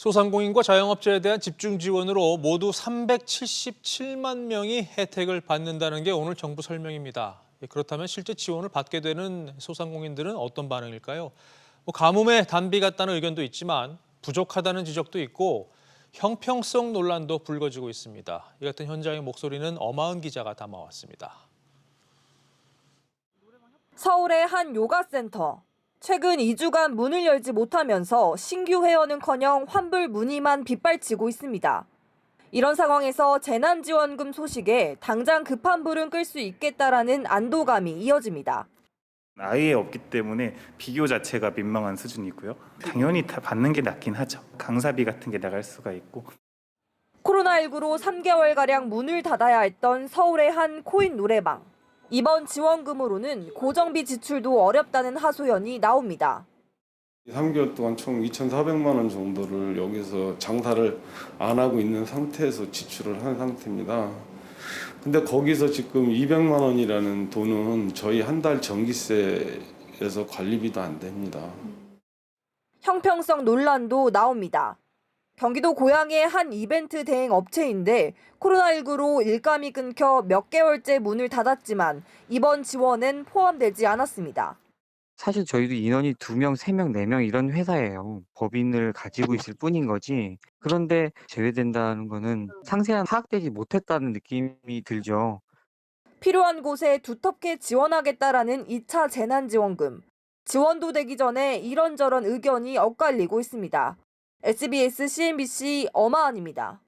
소상공인과 자영업자에 대한 집중 지원으로 모두 377만 명이 혜택을 받는다는 게 오늘 정부 설명입니다. 예, 그렇다면 실제 지원을 받게 되는 소상공인들은 어떤 반응일까요? 뭐 가뭄에 단비 같다는 의견도 있지만 부족하다는 지적도 있고 형평성 논란도 불거지고 있습니다. 이 같은 현장의 목소리는 어마은 기자가 담아왔습니다. 서울의 한 요가센터. 최근 2주간 문을 열지 못하면서 신규 회원은커녕 환불 문의만 빗발치고 있습니다. 이런 상황에서 재난지원금 소식에 당장 급한 불은 끌 수 있겠다라는 안도감이 이어집니다. 아예 없기 때문에 비교 자체가 민망한 수준이고요. 당연히 다 받는 게 낫긴 하죠. 강사비 같은 게 나갈 수가 있고 코로나19로 3개월가량 문을 닫아야 했던 서울의 한 코인 노래방. 이번 지원금으로는 고정비 지출도 어렵다는 하소연이 나옵니다. 3개월 동안 총 2,400만 원 정도를 여기서 장사를 안 하고 있는 상태에서 지출을 한 상태입니다. 근데 거기서 지금 200만 원이라는 돈은 저희 한 달 전기세에서 관리비도 안 됩니다. 형평성 논란도 나옵니다. 경기도 고양의 한 이벤트 대행 업체인데 코로나19로 일감이 끊겨 몇 개월째 문을 닫았지만 이번 지원엔 포함되지 않았습니다. 사실 저희도 인원이 두 명, 세 명, 네명 이런 회사예요. 법인을 가지고 있을 뿐인 거지. 그런데 제외된다는 거는 상세한 파악되지 못했다는 느낌이 들죠. 필요한 곳에 두텁게 지원하겠다라는 2차 재난지원금. 지원도 되기 전에 이런저런 의견이 엇갈리고 있습니다. SBS CNBC 어마안입니다.